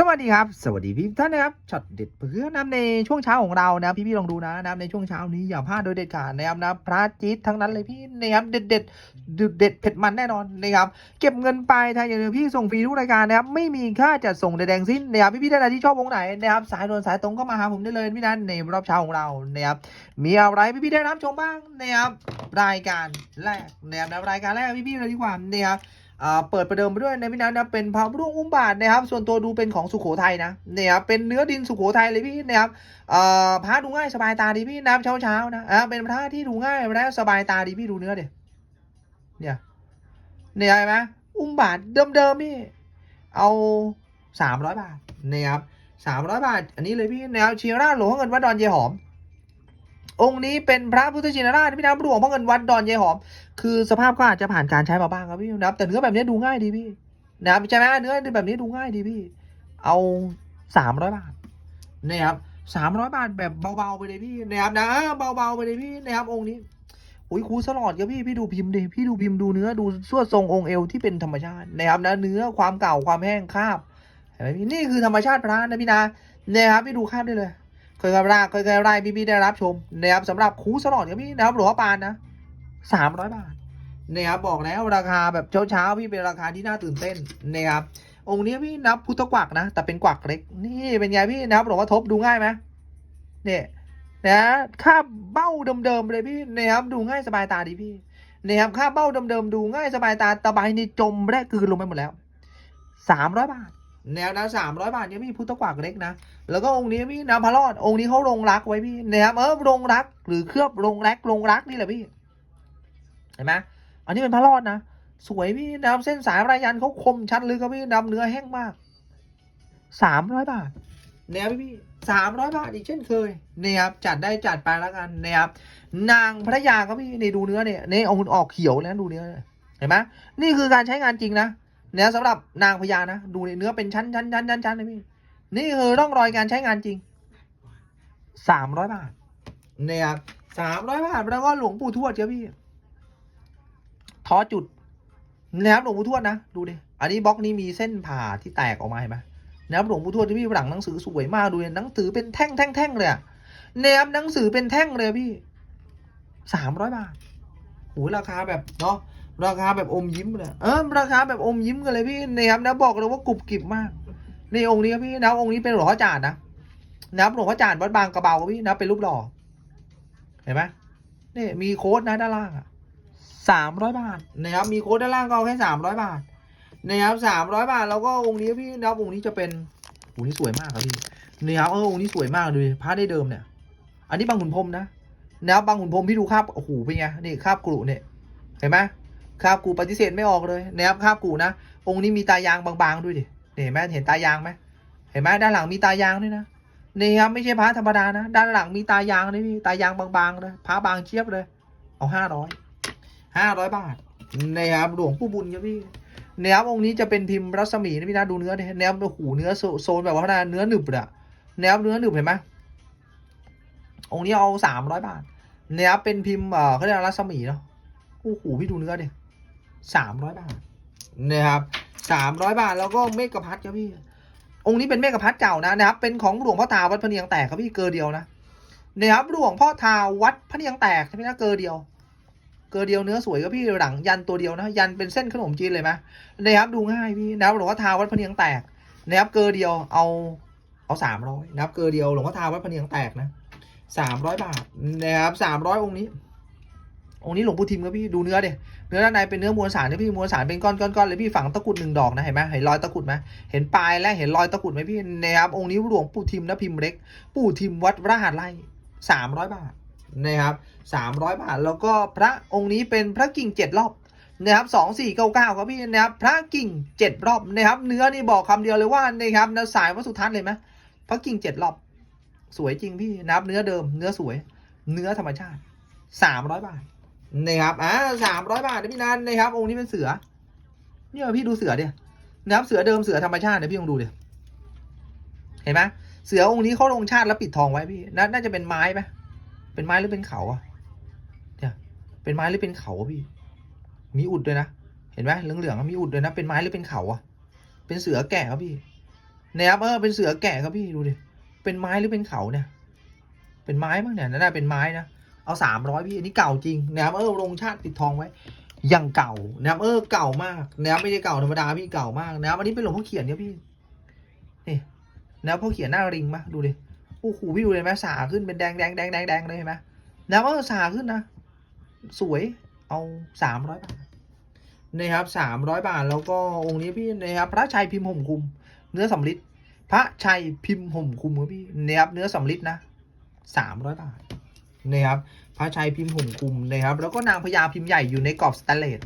สวัสดีครับ สวัสดีพี่ท่านนะครับช็อตเด็ดเพื่อนำในช่วงเช้าของเรานะพี่พี่ๆลองดูนะนะในช่วงเช้านี้อย่าพลาดโดยเด็ดขาดนะครับนะพระจี๊ดทั้งนั้นเลยพี่นะครับเด็ดเด็ดเด็ดเผ็ดมันแน่นอนนะครับเก็บเงินไปทางอย่างเดียวพี่ส่งฟรีทุกรายการนะครับไม่มีค่าจัดส่งใดๆทั้งสิ้นนะครับพี่พี่ๆท่านใดที่ชอบวงไหนนะครับสายด่วนสายตรงก็มาหาผมได้เลยพี่นันในรอบเช้าของเรานะครับมีอะไรพี่พี่ๆได้รับชมบ้างนะครับรายการแรกนะครับรายการแรกพี่พี่ๆเลยดีกว่านะครับ เปิดประเดิมไปด้วยในพี่นัทนะเป็นพระร่วงอุ้มบาทนะครับ ส่วนตัวดูเป็นของสุโขทัยนะเนี่ยครับเป็นเนื้อดินสุโขทัยเลยพี่นะครับอ่าพระดูง่ายสบายตาดีพี่น้ำเช้าเช้านะอ่าเป็นพระที่ดูง่ายและสบายตาดีพี่ดูเนื้อเดี๋ยเนี่ยเนี่ยเห็นไหมอุ้มบาทเดิมๆพี่เอาสามร้อยบาทนะครับสามร้อยบาท อันนี้เลยพี่แนวเชียราหลวงเงินวัดดอนเยหอม องค์นี้เป็นพระพุทธชินราชพี่น้ำหลวงพ่อเงินวัดดอนเยหอม คือสภาพก็อาจจะผ่านการใช้มาบ้างครับพี่นะครับแต่เนื้อแบบนี้ดูง่ายดีพี่นะครับใช่ไหมเนื้อแบบนี้ดูง่ายดีพี่ เอาสามร้อยบาทนะครับสามร้อยบาทแบบเบาๆไปเลยพี่นะครับนะเบาๆไปเลยพี่นะครับองค์นี้อุ้ยครูสลอดครับพี่พี่ดูพิมพ์ดิพี่ดูพิมพ์ดูเนื้อดูส่วดทรงองค์เอวที่เป็นธรรมชาตินะครับนะเนื้อความเก่าความแห้งคราบเห็นไหมพี่นี่คือธรรมชาติพระนะพี่นะนะครับพี่ดูคราบได้เลย เคยกระไรเคยกระไรพี่พี่ได้รับชมนะครับสำหรับคูสลอดครับพี่นะครับหลวงพ่อปานนะสามร้อยบาทนะครับบอกแล้วราคาแบบเช้าๆพี่เป็นราคาที่น่าตื่นเต้นนะครับองค์นี้พี่นับพุทธกวักนะ แต่เป็นกวักเล็ก นี่เป็นไงพี่นับหลวงพ่อทบดูง่ายไหมเนี่ยนะค่าเบ้าเดิมๆเลยพี่นะครับดูง่ายสบายตาดีพี่นะครับค่าเบ้าเดิมๆดูง่ายสบายตาตะไบนี่จมแรกคืนลงไปหมดแล้วสามร้อยบาท แนวนะสามร้อยบาทเนี่ยพี่พุทธกวักเล็กนะ แล้วก็องค์นี้พี่นะพระรอด องค์นี้เขาลงรักไว้พี่นะครับเออลงรัก หรือเคลือบลงแรกลงรักนี่แหละพี่ เห็นไหมอันนี้เป็นพระรอดนะ สวยพี่ดำเส้นสายรายยันเขาคมชัดเลยครับพี่ดำเนื้อแห้งมากสามร้อยบาทเนี่ยพี่สามร้อยบาทอีกเช่นเคยเนี่ยครับจัดได้จัดไปแล้วกันเนี่ยครับนางพระยาครับพี่ในดูเนื้อเนี่ยนี่เอาออกเขียวแล้วดูเนื้อเห็นไหมนี่คือการใช้งานจริงนะ นี่ยสำหรับนางพญานะ ดูในเนื้อเป็นชั้นชั้นชั้นชั้นชั้นเลยพี่ นี่คือร่องรอยการใช้งานจริงสามร้อยบาทเนี่ยครับสามร้อยบาทแล้วก็หลวงปู่ทวดครับพี่ท้อจุดนะครับหลวงปู่ทวดนะดูดิอันนี้บล็อกนี้มีเส้นผ่าที่แตกออกมาเห็นไหมนะครับหลวงปู่ทวดที่พี่หลังหนังสือสวยมากดูเนี่ยหนังสือเป็นแท่งแท่งแท่งเลยอะนะครับหนังสือเป็นแท่งเลยพี่สามร้อยบาทโหราคาแบบเนาะ ราคาแบบอมยิ้มเลยเออราคาแบบอมยิ้มกันเลยพี่นะครับนะบอกเลยว่ากรุบกริบมากนี่องค์นี้ครับพี่นะองค์นี้เป็นหลวงพ่อจาดนะนะครับหลวงพ่อจาดวัดบางกระเบาครับพี่นะเป็นรูปหล่อเห็นไหมนี่มีโค้ดนะด้านล่างอะสามร้อยบาทนะครับมีโค้ดด้านล่างก็แค่สามร้อยบาทนะครับสามร้อยบาทแล้วก็องค์นี้พี่นะครับองค์นี้จะเป็นองค์นี้สวยมากครับพี่นะครับเออองค์นี้สวยมากเลยพระได้เดิมเนี่ย อันนี้บางขุนพรมนะนะครับบางขุนพรมพี่ดูคราบโอ้โหเป็นไงนี่คราบกรุเนี่ยเห็นไหม คาบกูปฏิเสธไม่ออกเลยนะครับคาบกูนะ องค์นี้มีตายางบางๆด้วยดิเห็นไหมเห็นตายางไหมเห็นไหมด้านหลังมีตายางด้วยนะนี่ครับไม่ใช่พระธรรมดานะ ด้านหลังมีตายางนี่ตายางบางๆเลยพระบางเชียบเลย เอาห้าร้อยห้าร้อยบาทนะครับหลวงผู้บุญครับพี่แนวองค์นี้จะเป็นพิมพ์รัศมีนะพี่นะดูเนื้อเนี่ยแนวหูเนื้อโซนแบบว่าเนื้อหนึบเะยแนวเนื้อหนึบเห็นไหมองค์นี้เอาสามร้อยบาทแนวเป็นพิมพ์เอ่อเขาเรียกรัศมีเนาะโอ้โหพี่ดูเนื้อเนี่ย สามร้อยบาทนะครับสามร้อยบาทแล้วก็เมกะพัทครับพี่ องค์นี้เป็นเมกะพัทเก่านะนะครับ เป็นของหลวงพ่อทาวัดพระเนียงแตกครับพี่เกอเดียวนะนะครับหลวงพ่อทาวัดพระเนียงแตกใช่ไหมนะเกอเดียว เกอเดียวเนื้อสวยก็พี่หลังยันตัวเดียวนะ ยันเป็นเส้นขนมจีนเลยไหมนะครับดูง่ายพี่นะครับหลวงพ่อทาวัดพระเนียงแตกนะครับเกอเดียวเอาเอาสามร้อยนะครับเกอเดียวหลวงพ่อทาวัดพระเนียงแตกนะสามร้อยบาทนะครับสามร้อยองค์นี้ องค์นี้หลวงปู่ทิมครับพี่ดูเนื้อเดียเนื้อด้านในเป็นเนื้อมวลสารนะพี่มวลสารเป็นก้อนก้อนก้อนเลยพี่ฝังตะกรุดหนึ่งดอกนะเห็นไหมเห็นรอยตะกรุดไหมเห็นปลายและเห็นรอยตะกรุดไหมพี่นะครับองค์นี้หลวงปู่ทิมนะพิมพ์เล็ก ปู่ทิมวัดรหัสไร่สามร้อยบาทนะครับสามร้อยบาท แล้วก็พระองค์นี้เป็นพระกิ่งเจ็ดรอบนะครับสองสี่เก้าเก้าครับพี่นะครับพระกิ่งเจ็ดรอบนะครับเนื้อนี่บอกคำเดียวเลยว่านะครับนะสายวัสสุทัศน์เลยไหมพระกิ่งเจ็ดรอบ สวยจริงพี่นะครับเนื้อเดิม เนื้อสวย เนื้อธรรมชาติสามร้อยบาท นะครับอ่าสามร้อยบาทนะพี่นันนะครับ องค์นี้เป็นเสือเนี่ยพี่ดูเสือเดียนะครับเสือเดิมเสือธรรมชาติเนี่ยพี่ลองดูเดียเห็นไหมเสือองค์นี้เขาลงชาติแล้วปิดทองไว้พี่น่าจะเป็นไม้ไหมเป็นไม้หรือเป็นเขาอะเนี่ยเป็นไม้หรือเป็นเขาอะพี่ มีอุดด้วยนะเห็นไหมเหลืองๆอะมีอุดด้วยนะเป็นไม้หรือเป็นเขาอะเป็นเสือแก่ครับพี่นะครับเออเป็นเสือแกะครับพี่ดูดิเป็นไม้หรือเป็นเขาเนี่ย เป็นไม้มั้งเนี่ยน่าเป็นไม้นะ เอาสามร้อยพี่อันนี้เก่าจริงนะครับเออลงชาติติดทองไว้ยังเก่านะครับเออเก่ามากนะครับไม่ได้เก่าธรรมดาพี่เก่ามากนะครับอันนี้เป็นหลวงพ่อเขียนเนี่ยพี่นี่นะครับพ่อเขียนหน้าริงมาดูดิโอ้โหพี่ดูเลยไหมสาขึ้นเป็นแดงแดงแดงแดงแดงเลยเห็นไหมนะครับเออสาขึ้นนะสวยเอาสามร้อยบาทนะครับสามร้อยบาทแล้วก็องค์นี้พี่นะครับพระชัยพิมพ์ห่มคุม เนื้อสำริดพระชัยพิมพ์ห่มคุมครับพี่นะครับเนื้อสำริดนะสามร้อยบาท นะครับพระชัยพิมพ์ห่มคุมนะครับ แล้วก็นางพญาพิมพ์ใหญ่อยู่ในกรอบสแตนเลส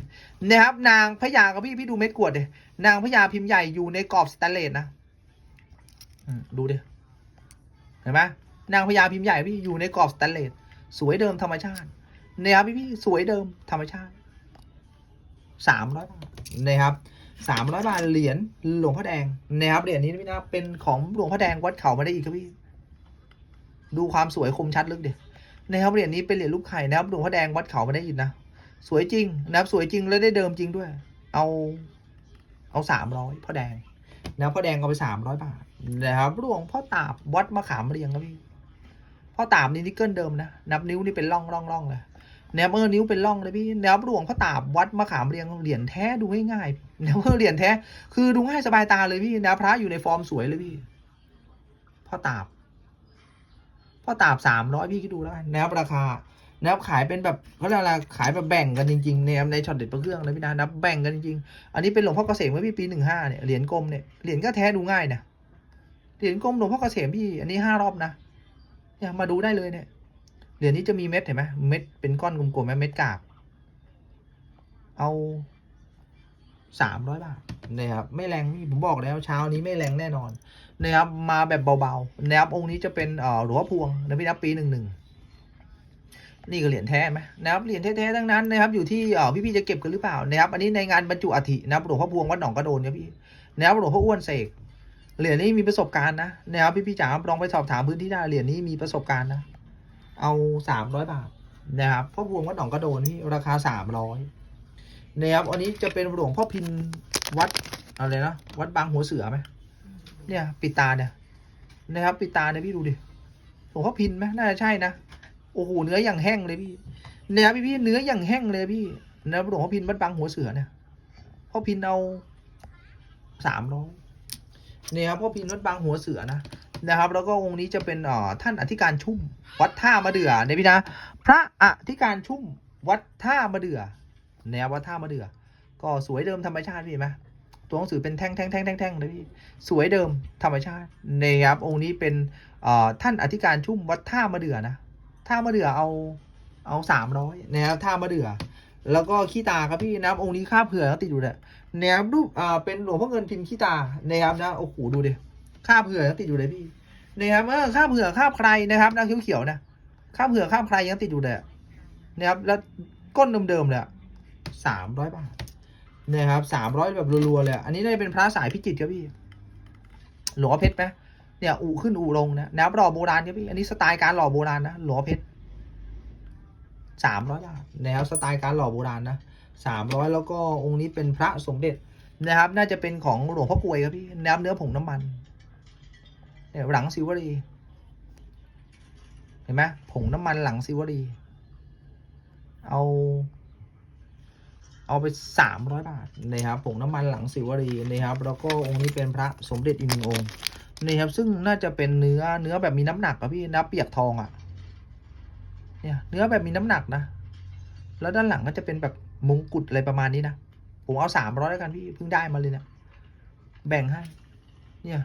นะครับ นางพญากับพี่พี่ดูเม็ดกวดเลยนางพญาพิมพ์ใหญ่อยู่ในกรอบสแตนเลสนะดูดิเห็นไหมนางพญาพิมพ์ใหญ่พี่อยู่ในกรอบสแตนเลสสวยเดิมธรรมชาตินะครับพี่พี่สวยเดิมธรรมชาติสามร้อยบาทนะครับสามร้อยบาทเหรียญหลวงพ่อแดงนะครับเหรียญนี้นะพี่นะเป็นของหลวงพ่อแดงวัดเขามาได้อีกครับพี่ ดูความสวยคมชัดลึกเดีย นะครับเหรียญนี้เป็นเหรียญลูกไข่นะครับหลวงพ่อแดงวัดเขามาได้อีกนะสวยจริงนะครับสวยจริงแล้วได้เดิมจริงด้วย เอาเอาสามร้อยพ่อแดงนะพ่อแดงเอาไปสามร้อยบาทนะครับหลวงพ่อตาบวัดมะขามเรียงครับพี่พ่อตาบนี่นิกเกิลเดิมนะนับนิ้วนี่เป็นร่องร่องร่องเลยแนบเออนิ้วเป็นร่องเลยพี่แนบหลวงพ่อตาบวัดมะขามเรียงเหรียญแท้ดูง่ายๆแนบเออเหรียญแท้ คือดูง่ายสบายตาเลยพี่แนบพระอยู่ในฟอร์มสวยเลยพี่พ่อตาบ พ่อตาบสามร้อยพี่คิดดูแล้วกันแนบราคาแนบขายเป็นแบบเขาเรียกอะไรขายแบบแบ่งกันจริงๆแนในช็อตเด็ดประเครื่องนะพี่นะนับแบ่งกันจริงอันนี้เป็นหลวงพ่อเกษมเมื่อพี่ปีหนึ่งห้าเนี่ยเหรียญกลมเนี่ยเหรียญก็แท้ดูง่ายนะเหรียญกลมหลวงพ่อเกษมพี่อันนี้ห้ารอบนะเนี่ยมาดูได้เลยเนี่ยเหรียญนี้จะมีเม็ดเห็นไหมเม็ดเป็นก้อนกลมๆไหมเม็ดกากเอาสามร้อยบาท นะครับไม่แรงพี่ผมบอกแล้วเช้านี้ไม่แรงแน่นอนนะครับมาแบบเบาๆนะครับองค์นี้จะเป็นเอ่อหลวงพวงนะพี่นับปีหนึ่งหนึ่งนี่ก็เหรียญแท้ไหมนะครับเหรียญแท้ๆทั้งนั้นนะครับอยู่ที่เอ่อพี่ๆจะเก็บกันหรือเปล่านะครับอันนี้ในงานบรรจุอัฐินะครับหลวงพ่อพวงวัดหนองกระโดนเนี่ยพี่นะครับหลวงพ่ออ้วนเสกเหรียญนี้มีประสบการณ์นะนะครับพี่พี่ๆจ๋าลองไปสอบถามพื้นที่ได้เหรียญนี้มีประสบการณ์นะเอาสามร้อยบาทนะครับพ่อพวงวัดหนองกระโดนนี่ราคาสามร้อย นะครับอันนี้จะเป็นหลวงพ่อพินวัดอะไรนะวัดบางหัวเสือไหมเนี่ยปิดตาเนี่ยนะครับปิดตาเนี่ยพี่ดูดิหลวงพ่อพินไหมน่าจะใช่นะโอ้โหเนื้ออย่างแห้งเลยพี่นะครับพี่พี่เนื้ออย่างแห้งเลยพี่นะหลวงพ่อพินวัดบางหัวเสือเนี่ยพ่อพินเอาสามร้อยเนี่ยครับพ่อพินวัดบางหัวเสือนะนะครับ แล้วก็องค์นี้จะเป็นอ่อท่านอธิการชุ่ม วัดท่ามะเดื่อเนี่ยพี่นะ พระอธิการชุ่ม วัดท่ามะเดื่อ เนี่ยวัดท่ามะเดื่อก็สวยเดิมธรรมชาติพี่เห็นไหมตัวหนังสือเป็นแท่งแท่งแท่งแท่งแท่งเลยพี่สวยเดิมธรรมชาตินะครับองค์นี้เป็นท่านอธิการชุ่มวัดท่ามะเดื่อนะท่ามะเดื่อเอาเอาสามร้อยนะครับท่ามะเดื่อแล้วก็ขี้ตาครับพี่นะครับองค์นี้ค่าเผื่อติดอยู่เนี่ยนะครับรูปอ่าเป็นหลวงพ่อเงินพิมพ์ขี้ตานะครับนะโอ้โหดูดิข้าเผื่อติดอยู่เลยพี่นะครับเออข้าเผื่อข้าใครนะครับนะเขียวๆนะข้าเผื่อข้าใครยังติดอยู่เลยนะครับแล้วก้นเดิมๆเลย สามร้อยบาทนะครับสามร้อยแบบรัวๆเลยอันนี้ได้เป็นพระสายพิจิตรครับพี่หลวงเพชรไหมเนี่ยอู่ขึ้นอู่ลงนะนะครับหล่อโบราณครับพี่อันนี้สไตล์การหล่อโบราณนะหลวงเพชรสามร้อยบาทนะครับสไตล์การหล่อโบราณนะสามร้อยแล้วก็องค์นี้เป็นพระสมเด็จนะครับ น่าจะเป็นของหลวงพ่อกวยครับพี่น้ำเนื้อผงน้ำมันเนี่ยหลังซิวรีเห็นไหมผงน้ำมันหลังซิวรีเอา เอาไปสามร้อยบาทนะครับผงน้ำมันหลังสิวรีนะครับแล้วก็องค์นี้เป็นพระสมเด็จอีกหนึ่งองค์นี่ครับซึ่งน่าจะเป็นเนื้อเนื้อแบบมีน้ำหนักอะพี่น้ำเปียกทองอะเนี่ยเนื้อแบบมีน้ำหนักนะ แล้วด้านหลังก็จะเป็นแบบมงกุฎอะไรประมาณนี้นะผมเอาสามร้อยแล้วกันพี่เพิ่งได้มาเลยเนะี่ยแบ่งให้ เนี่ย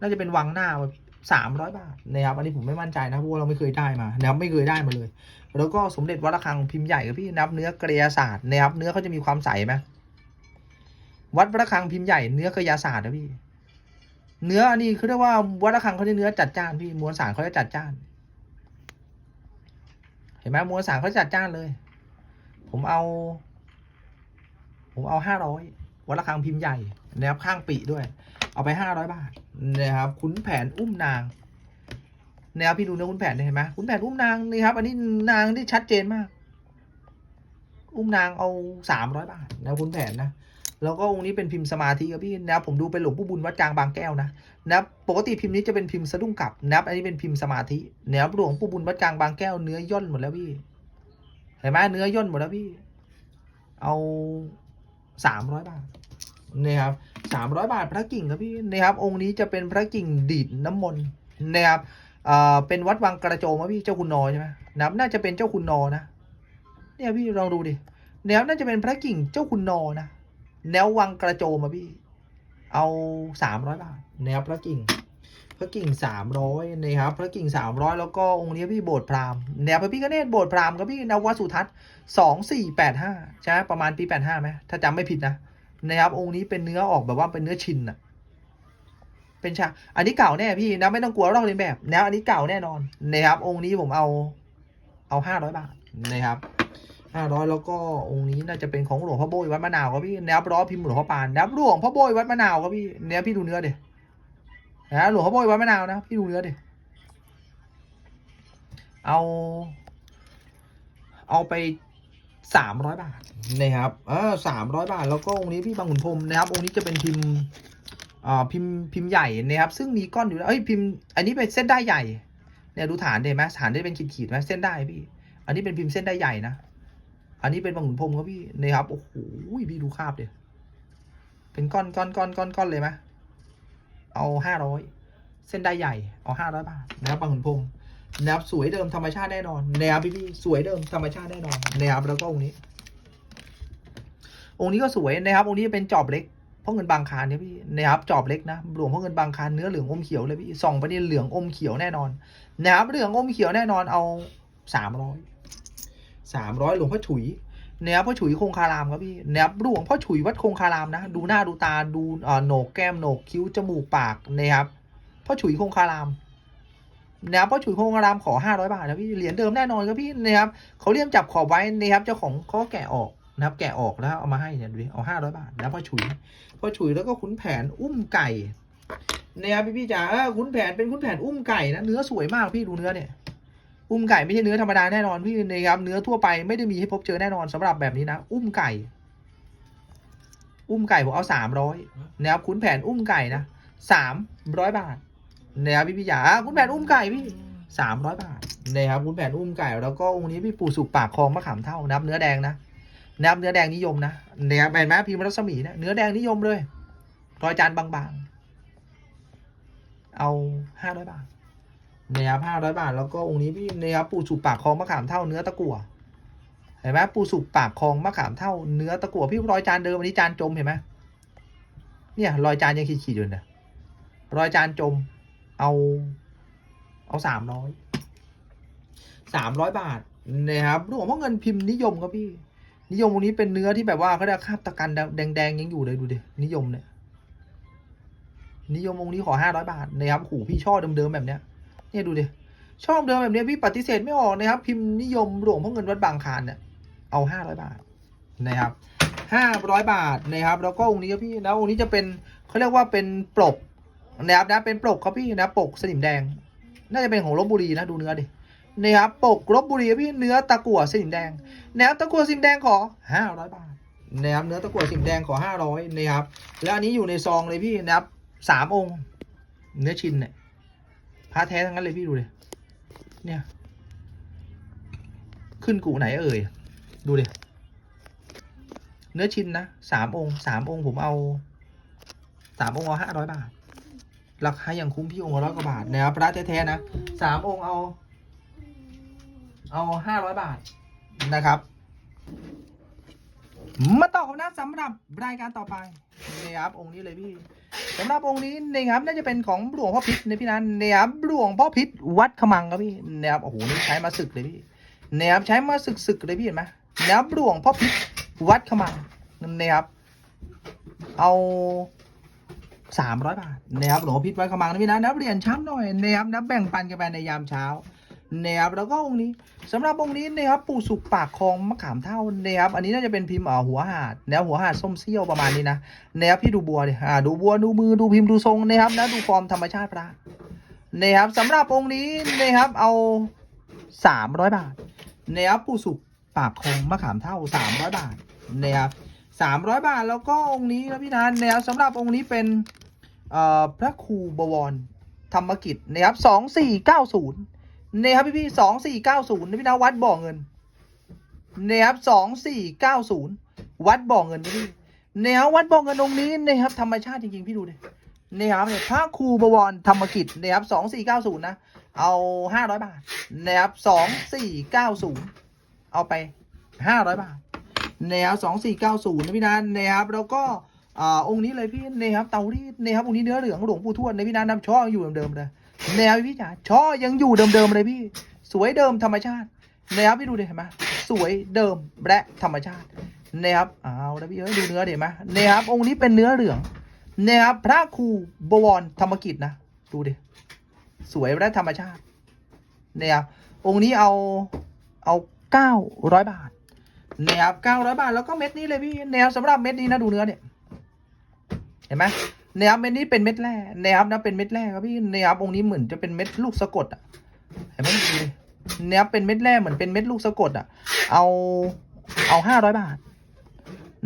น่าจะเป็นวังหน้าวะพี่ สามร้อยบาทนะครับอันนี้ผมไม่มั่นใจนะเพราะว่าเราไม่เคยได้มานะครับไม่เคยได้มาเลย แล้วก็สมเด็จวัดระฆังพิมพ์ใหญ่กับพี่นับเนื้อกระยาศาสตร์นะครับเนื้อเขาจะมีความใสไหมวัดระฆังพิมพ์ใหญ่เนื้อกระยาศาสตร์นะพี่ เนื้ออันนี้คือเรียกว่าวัดระฆังเขาจะเนื้อจัดจ้านพี่มวลสารเขาจะจัดจ้าน เห็นไหมมวลสารเขาจัดจ้านเลย ผมเอา ผมเอาห้าร้อยวัดระฆังพิมพ์ใหญ่นะครับข้างปีด้วย เอาไปห้าร้อยบาทนะครับขุนแผนอุ้มนางนะครับพี่ดูเนื้อขุนแผนเห็นไหมขุนแผนอุ้มนางนี่ครับ อันนี้นางที่ชัดเจนมาก อุ้มนางเอาสามร้อยบาทนะขุนแผนนะแล้วก็องค์นี้เป็นพิมพ์สมาธิครับพี่นะครับผมดูเป็นหลวงปู่บุญวัดกลางบางแก้วนะนะปกติพิมพ์นี้จะเป็นพิมพ์สะดุ้งกลับนะครับอันนี้เป็นพิมพ์สมาธินะครับหลวงปู่บุญวัดกลางบางแก้วเนื้อย่นหมดแล้วพี่เห็นไหมเนื้อย่นหมดแล้วพี่ เอาสามร้อยบาท นะครับสามร้อยบาทพระกิ่งครับพี่นะครับองค์นี้จะเป็นพระกิ่งดีดน้ำมนต์นะครับเป็นวัดวังกระโจมครับพี่เจ้าคุณนอใช่ไหมนะครับน่าจะเป็นเจ้าคุณนอนะเนี่ยพี่ลองดูดินะครับน่าจะเป็นพระกิ่งเจ้าคุณนอนะแนววังกระโจมอะพี่ เอาสามร้อยบาทแนวพระกิ่ง พระกิ่งสามร้อยนะครับพระกิ่งสามร้อยแล้วก็องค์นี้พี่โบสถ์พราหมณ์แนวพระพี่ก็เนตรโบสถ์พราหมณ์ครับพี่นวสุทัศน์สองสี่แปดห้าใช่ไหมประมาณปีแปดห้าไหมถ้าจำไม่ผิดนะ นะครับองค์นี้เป็นเนื้อออกแบบว่าเป็นเนื้อชินอะเป็นชาอันนี้เก่าแน่พี่นะไม่ต้องกลัวลอกเลียนแบบแนวอันนี้เก่าแน่นอนนะครับองค์นี้ผมเอาเอาห้าร้อยบาทนะครับห้าร้อยแล้วก็องค์นี้น่าจะเป็นของหลวงพ่อโบยวัดมะนาวครับพี่แนบล้อพิมพ์หลวงพ่อปานแนบหลวงพ่อโบยวัดมะนาวครับพี่เนี้ยพี่ดูเนื้อเดี๋ยนะหลวงพ่อโบยวัดมะนาวนะพี่ดูเนื้อเดี๋ยเอา เอาไป สามร้อยบาทนะครับเออสามร้อยบาทแล้วก็องค์นี้พี่บางขุนพรมนะครับองค์นี้จะเป็นพิมพ์อ่าพิมพ์พิมพ์ใหญ่นะครับ ซึ่งมีก้อนอยู่แล้วเอ้ยพิมพ์อันนี้เป็นเส้นได้ใหญ่เนี่ยดูฐานเห็นไหมฐานได้เป็นขีดๆไหมเส้นได้พี่ อันนี้เป็นพิมพ์เส้นได้ใหญ่นะอันนี้เป็นบางขุนพรมครับพี่นะครับโอ้โหพี่ดูคาบเดียเป็นก้อนก้อนก้อนก้อนก้อนเลยไหมเอาห้าร้อยเส้นได้ใหญ่เอาห้าร้อยบาทนะครับบางขุนพรม นะครับสวยเดิมธรรมชาติแน่นอนนะครับพี่พี่สวยเดิมธรรมชาติแน่นอนนะครับแล้วก็องค์นี้ องค์นี้ก็สวยนะครับองค์นี้เป็นจอบเล็กพ่อเงินบางคานเนี่ยพี่นะครับจอบเล็กนะหลวงพ่อเงินบางคานเนื้อเหลืองอมเขียวเลยพี่ส่องไปนี่เหลืองอมเขียวแน่นอนนะครับเหลืองอมเขียวแน่นอนเอาสามร้อยสามร้อยหลวงพ่อฉุยเนี่ยพ่อฉุยคงคารามครับพี่เนี่ยหลวงพ่อฉุยวัดคงคารามนะ ดูหน้าดูตาดูเอ่อโหนกแก้มโหนกคิ้วจมูกปากนะครับพ่อฉุยคงคาราม เนี่ยพ่อฉุยคงคารามขอห้าร้อยบาทนะพี่เหรียญเดิมแน่นอนครับพี่นะครับเขาเลี่ยมจับขอบไว้นะครับเจ้าของเขาแกะออกนะครับแกะออกแล้วเอามาให้เนี่ยดูดิเอาห้าร้อยบาทนะพ่อฉุยพ่อฉุยแล้วก็ขุนแผนอุ้มไก่เนี่ยพี่พี่จ๋าขุนแผนเป็นขุนแผนอุ้มไก่นะเนื้อสวยมากพี่ดูเนื้อเนี่ยอุ้มไก่ไม่ใช่เนื้อธรรมดาแน่นอนพี่นะครับเนื้อทั่วไปไม่ได้มีให้พบเจอแน่นอนสำหรับแบบนี้นะ อุ้มไก่ อุ้มไก่ผมเอาสามร้อยนะครับคุณแผนอุ้มไก่นะสามร้อยบาท นะครับพี่พี่จ๋าคุณแผนอุ้มไก่พี่สามร้อยบาทนะครับคุณแผนอุ้มไก่แล้วก็องค์นี้พี่ปู่สุกปากคลองมะขามเท่านับเนื้อแดงนะนับเนื้อแดงนิยมนะนะครับเห็นไหมพิมพ์รัศมีนะเนื้อแดงนิยมเลยรอยจานบางๆ เอาห้าร้อยบาทนะครับห้าร้อยบาท แล้วก็องค์นี้พี่นะครับปูสุกปากคลองมะขามเท่าเนื้อตะกั่วเห็นไหมปูสุกปากคลองมะขามเท่าเนื้อตะกั่วพี่รอยจานเดิมอันนี้จานจมเห็นไหมเนี่ยรอยจานยังขีดๆอยู่เนี่ยรอยจานจม เอา เอาสามร้อยสามร้อยบาทนะครับหลวงพ่อเงินพิมพ์นิยมครับพี่ นิยมองนี้เป็นเนื้อที่แบบว่าเขาเรียกคาบตะกันแดงๆยังอยู่เลยดูดินิยมเนี่ยนิยมองค์นี้ขอห้าร้อยบาทนะครับโอ้โหพี่ช่อเดิมๆแบบเนี้ยเนี่ยดูดิชอบเดิมแบบเนี้ยพี่ปฏิเสธไม่ออกนะครับ พิมพ์นิยมหลวงพ่อเงินวัดบางคานเนี่ยเอาห้าร้อยบาทนะครับห้าร้อยบาทนะครับแล้วก็องค์นี้ครับพี่นะองค์นี้จะเป็นเขาเรียกว่าเป็นปลก นะครับนะเป็นปลกครับพี่นะปลกสนิมแดง น่าจะเป็นของลบบุรีนะดูเนื้อดินะครับปกลบบุรีพี่เนื้อตะกั่วสนิมแดงแนวตะกั่วสนิมแดงขอห้าร้อยบาทนะครับเนื้อตะกั่วสนิมแดงขอห้าร้อยนะครับแล้วอันนี้อยู่ในซองเลยพี่นะครับสามองค์เนื้อชินเนี่ยพระแท้ทั้งนั้นเลยพี่ดูเลยเนี่ย ขึ้นกูไหนเอ่ยดูเดิเนื้อชินนะสามองค์สามองค์ผมเอาสามองค์เอาห้าร้อยบาท ราคาอย่างคุ้มพี่องค์ร้อยกว่าบาทนะครับพระแท้ๆนะสามองค์เอา เอาห้าร้อยบาทนะครับ มาต่อกันนะสำหรับรายการต่อไปนะครับองค์นี้เลยพี่สำหรับองค์นี้นะครับน่าจะเป็นของหลวงพ่อพิษนะพี่นันนะครับหลวงพ่อพิษวัดขมังครับพี่นะครับโอ้โหนี่ใช้มาศึกเลยพี่นะครับใช้มาศึกศึกเลยพี่เห็นไหมนะครับหลวงพ่อพิษวัดขมังนะครับเอา สามร้อยบาทนะครับหลวงพ่อพิษวัดขมังนะพี่นะนับเหรียญช้ำหน่อยนะครับนับแบ่งปันกันไปในยามเช้านะครับแล้วก็องค์นี้สำหรับองค์นี้นะครับปู่สุกปากคลองมะขามเท่านะครับอันนี้น่าจะเป็นพิมพ์เอ่อหัวหาดนะครับหัวหาดส้มเซี่ยวประมาณนี้นะนะครับพี่ดูบัวดิอ่าดูบัวดูมือดูพิมพ์ดูทรงนะครับนะดูฟอร์มธรรมชาติพระนะครับสำหรับองค์นี้นะครับเอาสามร้อยบาทนะครับผู้สุกปากคลองมะขามเท่าสามร้อยบาทนะครับสามร้อยบาทแล้วก็องค์นี้นะพี่นันนะครับสำหรับองค์นี้เป็น พระครูบวรธรรมกิจนะครับสองสี่เก้าศูนย์นะครับพี่พี่สองสี่เก้าศูนย์นพี่นะวัดบ่อเงินนะครับสองสี่เก้าศูนย์วัดบ่อเงินพี่นะครับวัดบ่อเงินองค์นี้นะครับธรรมชาติจริงๆพี่ดูดินะครับเนี่ยพระครูบวรธรรมกิจนะครับสองสี่เก้าศูนย์นะเอาห้าร้อยบาทนะครับสองสี่เก้าศูนย์เอาไปห้าร้อยบาทนะครับสองสี่เก้าศูนย์นะพี่นันนะครับแล้วก็ อ่าองค์นี้เลยพี่นะครับเตารีดนะครับองค์นี้เนื้อเหลืองหลวงปู่ทวดในพี่นันนำช่ออยู่เดิมๆเลยนะครับพี่จ๋าช่อยังอยู่เดิมๆเลยพี่ สวยเดิมธรรมชาตินะครับพี่ดูดิเห็นไหมสวยเดิมและธรรมชาตินะครับเอาแล้วพี่เอ้ยดูเนื้อเดี๋ยวไหมนะครับองค์นี้เป็นเนื้อเหลืองนะครับพระครูบวรธรรมกิจนะดูดิสวยและธรรมชาตินะครับองค์นี้เอาเอาเก้าร้อยบาทนะครับเก้าร้อยบาทแล้วก็เม็ดนี้เลยพี่แนวสำหรับเม็ดนี้นะดูเนื้อเนี่ย ห็นไหมนะครับเม็ดนี้เป็นเม็ดแร่นะครับนะเป็นเม็ดแร่ครับพี่นะครับองค์นี้เหมือนจะเป็นเม็ดลูกสะกดอะเห็นไหมดูดินะครับเป็นเม็ดแร่เหมือนเป็นเม็ดลูกสะกดอะ เอาเอาห้าร้อยบาท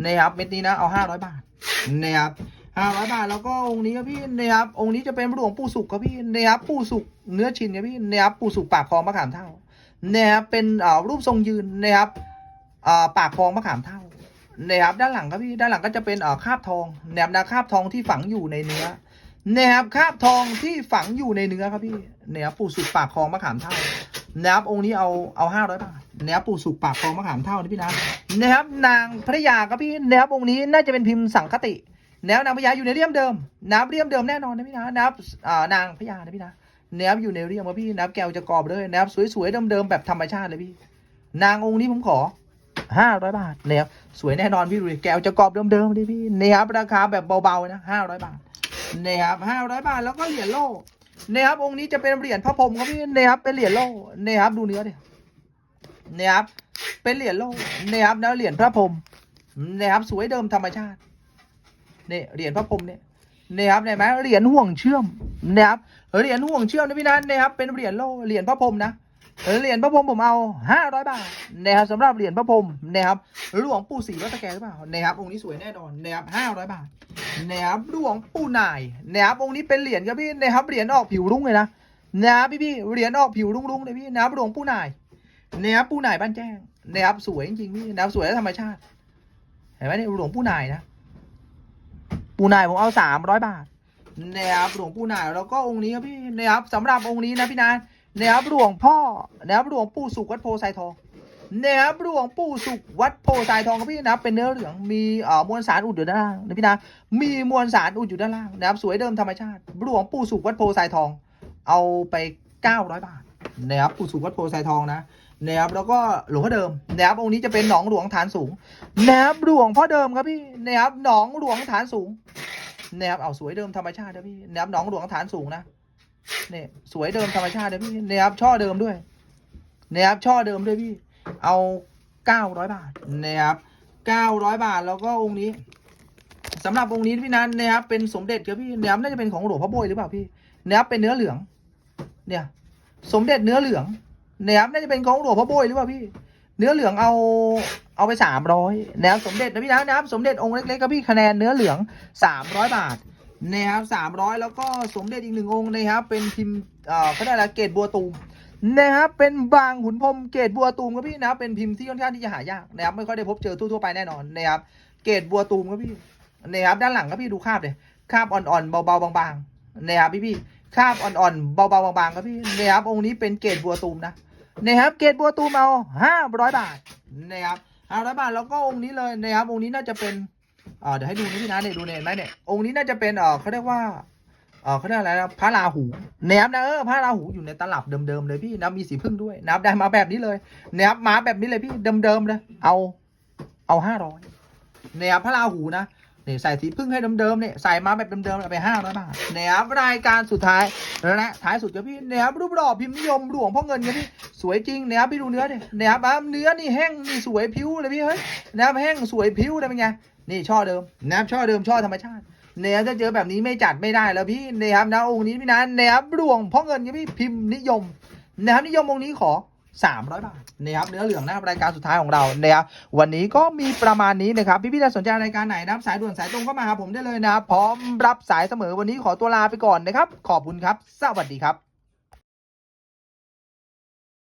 นะครับเม็ดนี้นะเอาห้าร้อยบาทนะครับห้าร้อยบาทแล้วก็องค์นี้ครับพี่นะครับองค์นี้จะเป็นหลวงปู่สุกครับพี่นะครับปู่สุกเนื้อชิ้นครับพี่นะครับปู่สุกปากคลองมะขามเท่านะครับเป็นอ่ารูปทรงยืนนะครับอ่าปากคลองมะขามเท่า นะครับด้านหลังครับพี่ด้านหลังก็จะเป็นเอ่อคราบทองแนบนาคราบทองที่ฝังอยู่ในเนื้อนะครับคราบทองที่ฝังอยู่ในเนื้อครับพี่นะครับปู่สุกปากคลองมะขามเท่านะครับองค์นี้เอาเอาห้าร้อยบาทนะครับปู่สุกปากคลองมะขามเท่านี่พี่นะนะครับนางพระยาครับพี่นะครับองค์นี้น่าจะเป็นพิมพ์สังคตินะครับนางพระยาอยู่ในเรียมเดิมนะครับเรียมเดิมแน่นอนนะพี่นะนะครับอ่านางพระยานะพี่นะนะครับอยู่ในเรียมครับพี่นะครับแก้วจะกรอบเลยนะครับสวยๆเดิมๆแบบธรรมชาติเลยพี่ นางองค์นี้ผมขอ ห้าร้อยบาทนะครับสวยแน่นอนพี่ดูดิแก้วจะกรอบเดิมๆดิพี่นะครับราคาแบบเบาๆนะห้าร้อยบาทนะครับห้าร้อยบาทแล้วก็เหรียญโล่นะครับองค์นี้จะเป็นเหรียญพระพรหมครับพี่นะครับเป็นเหรียญโล่นะครับดูเนื้อดินะครับเป็นเหรียญโล่นะครับแล้วเหรียญพระพรหมนะครับสวยเดิมธรรมชาติเนี่ยเหรียญพระพรหมเนี่ยนะครับเห็นไหมเหรียญห่วงเชื่อมนะครับเหรียญห่วงเชื่อมนะพี่นันนะครับเป็นเหรียญโล่เหรียญพระพรหมนะ เหรียญพระพรหมผมเอาห้าร้อยบาทนะครับสำหรับเหรียญพระพรหมนะครับหลวงปู่ศรีวัดตะแกรงหรือเปล่านะครับองค์นี้สวยแน่นอนนะครับห้าร้อยบาทนะครับหลวงปู่นายนะครับองค์นี้เป็นเหรียญครับพี่นะครับเหรียญออกผิวรุ่งเลยนะนะครับพี่พี่เหรียญออกผิวรุ่งๆเลยพี่นะครับหลวงปู่นายนะครับปู่นายบ้านแจ้งนะครับสวยจริงๆพี่นะครับสวยและธรรมชาติเห็นไหมเนี่ยหลวงปู่นายนะปู่นายผมเอาสามร้อยบาทนะครับหลวงปู่นายแล้วก็องค์นี้ครับพี่นะครับสำหรับองค์นี้นะพี่นา นนะครับหลวงพ่อนะครับหลวงปู่สุขวัดโพไซทองนะครับหลวงปู่สุขวัดโพไซทองครับพี่นะเป็นเนื้อเหลืองมีเอ่อมวลสารอุดอยู่ด้านล่างนะพี่นะมีมวลสารอุดอยู่ด้านล่างนะครับสวยเดิมธรรมชาติหลวงปู่สุขวัดโพไซทอง เอาไป 900 บาทนะครับปู่สุขวัดโพไซทองนะนะครับแล้วก็หลวงพ่อเดิมนะครับองค์นี้จะเป็นหนองหลวงฐานสูงนะครับหลวงพ่อเดิมครับพี่นะครับหนองหลวงฐานสูงนะครับเอาสวยเดิมธรรมชาตินะพี่นะครับหนองหลวงฐานสูงนะ เนี่ยสวยเดิมธรรมชาติเลยพี่เนี่ยครับช่อเดิมด้วยเนี่ยครับช่อเดิมด้วยพี่ เอาเก้าร้อยบาทนะครับเก้าร้อยบาทแล้วก็องค์นี้สำหรับองค์นี้พี่นันนะครับเป็นสมเด็จครับพี่เนี่ยครับน่าจะเป็นของหลวงพ่อโบยหรือเปล่าพี่เนี่ยครับเป็นเนื้อเหลือง เนี่ย สมเด็จเนื้อเหลืองเนี่ยครับน่าจะเป็นของหลวงพ่อโบยหรือเปล่าพี่ เนื้อเหลืองเอาเอาไปสามร้อยนะครับสมเด็จนะพี่นะนะครับสมเด็จองค์เล็กๆครับพี่คะแนนเนื้อเหลืองสามร้อยบาท นะครับสามร้อยแล้วก็สมเด็จอีกหนึ่งองค์นะครับ เป็นพิมพ์เอ่อเขาเรียกอะเกรดบัวตูมนะครับเป็นบางขุนพรมเกรดบัวตูมครับพี่นะเป็นพิมพ์ที่ค่อนข้างที่จะหายากนะครับไม่ค่อยได้พบเจอทั่วๆไปแน่นอนนะครับเกรดบัวตูมครับพี่นะครับด้านหลังครับพี่ดูคาบเลยคาบอ่อนๆเบาๆบางๆนะครับพี่พี่ๆคาบอ่อนๆเบาๆบางๆครับพี่นะครับองค์นี้เป็นเกรดบัวตูมนะนะครับเกรดบัวตูมเอาห้าร้อยบาทนะครับห้าร้อยบาทแล้วก็องค์นี้เลยนะครับองค์นี้น่าจะเป็น อ่าเดี๋ยวให้ดูนี่พี่นะเนี่ยดูเนี่ยเห็นไหมเนี่ยองค์นี้น่าจะเป็นเออเขาเรียกว่าเออเขาเรียกอะไรนะพระราหูแนบนะเออพระราหูอยู่ในตลับเดิมๆเลยพี่นะมีสีพึ่งด้วยนับได้มาแบบนี้เลยแนบมาแบบนี้เลยพี่เดิมๆเลยเอาเอาห้าร้อยแนบพระราหูนะเนี่ยใส่สีพึ่งให้เดิมๆเนี่ยใส่มาแบบเดิมๆไปห้าร้อยบาทแนบรายการสุดท้ายและท้ายสุดครับพี่แนบรูปหล่อพิมพ์นิยมหลวงพ่อเงินครับพี่สวยจริงแนบพี่ดูเนื้อดิแนบเนื้อนี่แห้งนี่สวยผิวเลยพี่เฮ้ยแนบแห้งสวยผิวเลยเป็นไง นี่ช่อเดิมนะครับช่อเดิมช่อธรรมชาติเนี่ยถ้าเจอแบบนี้ไม่จัดไม่ได้แล้วพี่นะครับนะองค์นี้พี่นะนะครับหลวงพ่อเงินครับพี่พิมพ์นิยมนะครับนิยมองค์นี้ขอ300 บาทนะครับเนื้อเหลืองนะครับรายการสุดท้ายของเรานะครับวันนี้ก็มีประมาณนี้นะครับพี่ๆถ้าสนใจรายการไหนนะครับสายด่วนสายตรงก็มาหาผมได้เลยนะครับพร้อมรับสายเสมอวันนี้ขอตัวลาไปก่อนนะครับ ขอบคุณครับ สวัสดีครับ